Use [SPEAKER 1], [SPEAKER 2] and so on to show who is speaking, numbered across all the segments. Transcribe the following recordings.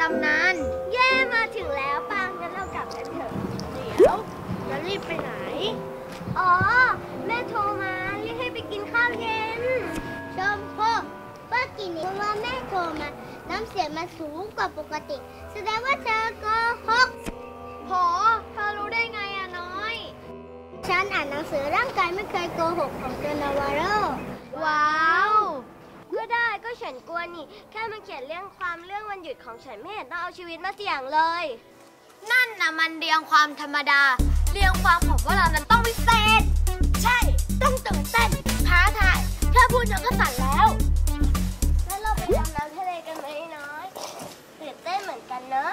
[SPEAKER 1] บ้านร้างในตำนาน เย่มาถึงแล้วปังงั้นเรากลับกันเถอะ
[SPEAKER 2] เดี๋ยวจะรีบไปไหน
[SPEAKER 1] อ๋อ แม่โทรมาเรียกให้ไปกินข้าวเย็น ชมพู่เมื่อกี้นี้ว่าแม่โทรมา น้ำเสียงมันสูงกว่าปกติ แสดงว่าเธอโกหกโหเธอรู้ได้ไงอะน้อย ฉันอ่านหนังสือร่างกายไม่เคยโกหกของเจนาวาโรว้าว ก็ได้ก็ฉันกลัวนี่ แค่มาเขียนเรื่องความเรื่องวันหยุดของฉันไม่เห็นต้องเอาชีวิตมาเสี่ยงเลย
[SPEAKER 3] นั่นน่ะมันเรียงความธรรมดา เรียงความของพวกเรานั้นต้องพิเศษ ใช่ ต้องตื่นเต้นท้าทายแค่พูดเดียวก็สั่นแล้ว
[SPEAKER 1] แล้วเราไปดำน้ำทะเลกันไหมน้อยตื่นเต้นเหมือนกันเนอะ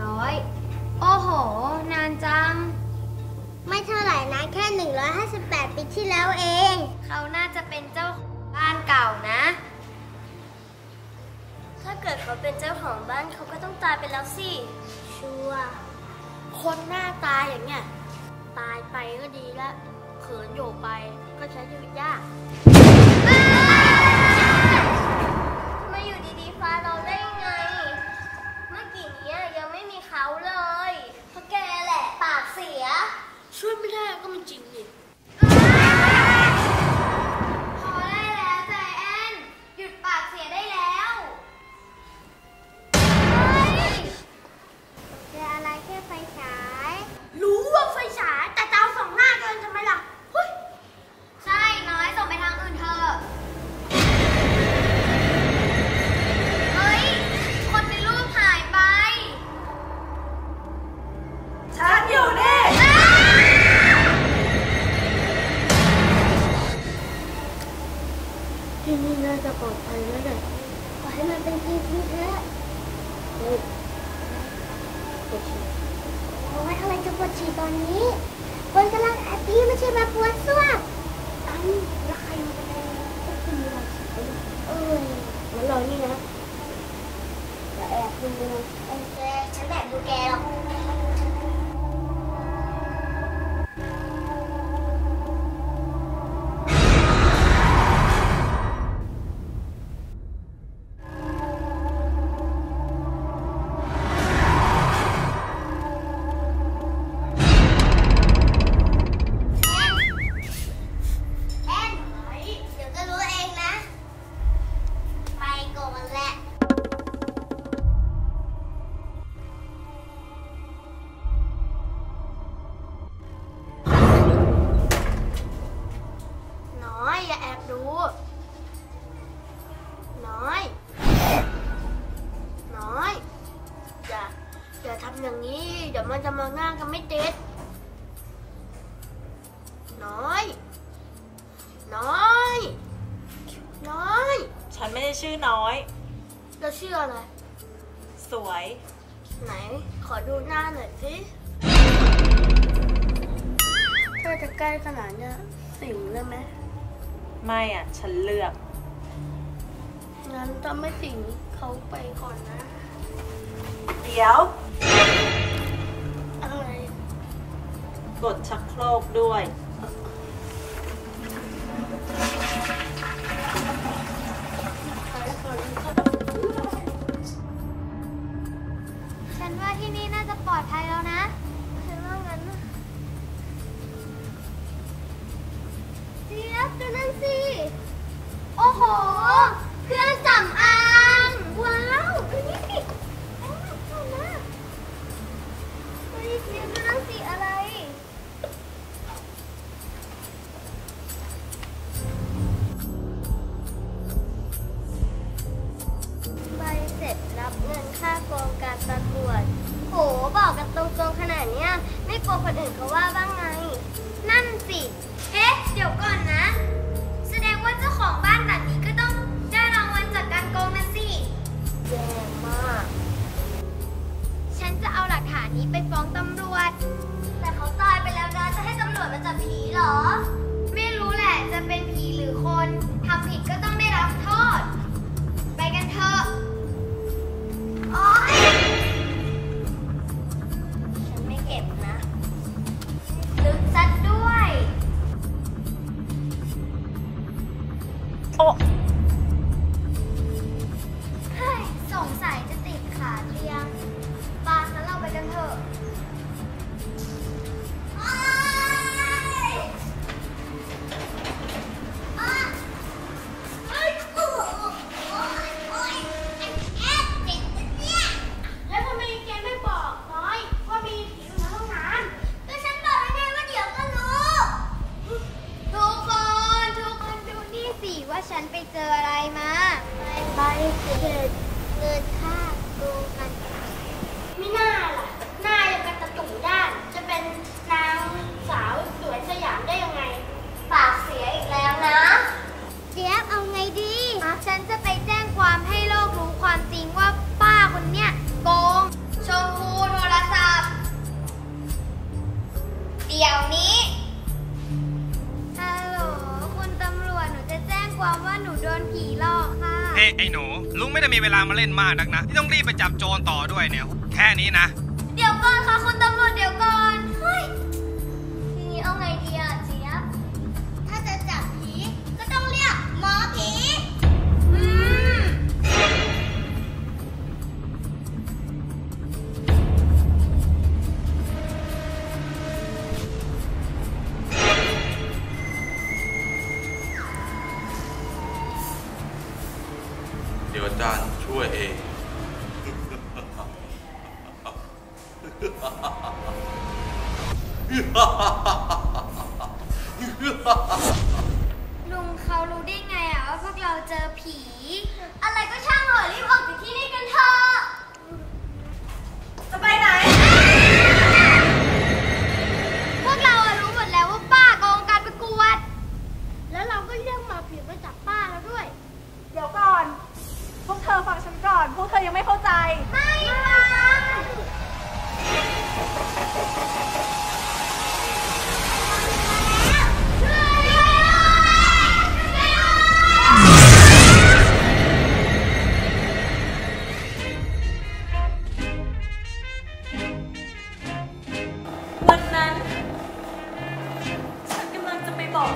[SPEAKER 1] 2400โอ้โห นานจัง ไม่เท่าไหร่นะแค่ 158 ปีที่แล้วเอง
[SPEAKER 3] เขาน่าจะเป็นเจ้าของบ้านเก่านะ
[SPEAKER 1] ถ้าเกิดเขาเป็นเจ้าของบ้านเขาก็ต้องตายไปแล้วสิชัวร์
[SPEAKER 2] คนหน้าตายอย่างเงี้ยตายไปก็ดีแล้วเขินอยู่ไปก็ใช้ชีวิตยาก
[SPEAKER 1] ไรก็คื
[SPEAKER 2] อมีเราฉี่
[SPEAKER 1] เอ้
[SPEAKER 2] ย
[SPEAKER 1] งั้
[SPEAKER 2] นเรานี่นะแอบดู
[SPEAKER 1] ไอ้แกฉันแบบ ดี๋ยว
[SPEAKER 2] มันจะมาง่างกันไม่ติด น้อย น้อย น้อย
[SPEAKER 4] ฉันไม่ได้ชื่อน้อย
[SPEAKER 2] แล้วชื่ออะไร
[SPEAKER 4] สวย
[SPEAKER 2] ไหน ขอดูหน้าหน่อยสิถ้าจะใกล้ขนาดเนี้ยสิงเลยไหม
[SPEAKER 4] ไม่อะ ฉันเลือก
[SPEAKER 2] งั้นจะไม่สิงเขาไปก่อนนะ
[SPEAKER 4] เดี๋ยว
[SPEAKER 2] อะไร
[SPEAKER 4] กดชักโครกด้วย
[SPEAKER 3] ฉันว่าที่นี่น่าจะปลอดภัยแล้วนะ ฉันว่างั้นเจี๊ยบดูนั่นสิ โอ้โห เครื่องสำอาง ลัวคนอื่นเขาว่าบ้างไง นั่นสิ เอ๊ะ เดี๋ยวก่อนนะ แสดงว่าเจ้าของบ้านหลังนี้ก็ต้องได้รางวัลจากการโกงนะสิ
[SPEAKER 2] แย่มาก
[SPEAKER 3] ฉันจะเอาหลักฐานนี้ไปฟ้องตำรวจ แต่เขาตายไปแล้วนะ จะให้ตำรวจมาจับผีเหรอ ไม่รู้แหละ จะเป็นผีหรือคน ทำผิดก็ต้องได้รับโทษ เล่น
[SPEAKER 2] มา
[SPEAKER 3] กนักนะ ที่ต้อ
[SPEAKER 5] งรีบไปจับโจรต่อด้วยเนี่ย แค่นี้นะ
[SPEAKER 3] ลุงเขารู้ได้ไงอะว่าพวกเราเจอผี อะไรก็ช่างเหอะรีบออกจากที่นี่กันเถอะ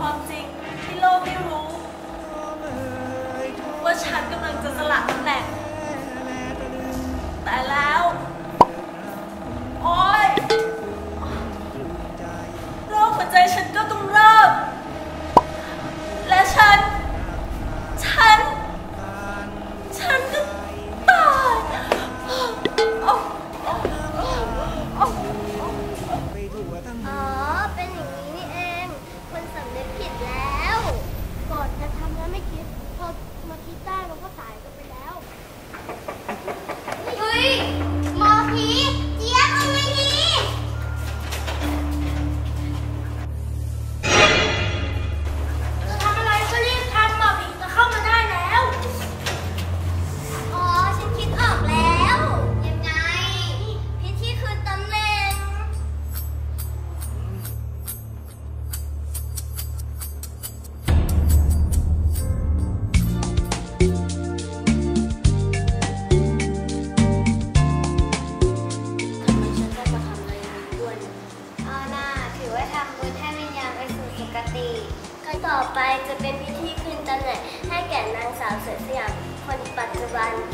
[SPEAKER 4] ความจริงที่โลกไม่รู้ ว่าฉันกำลังจะสละตำแหน่งแต่แล้ว
[SPEAKER 3] everyone.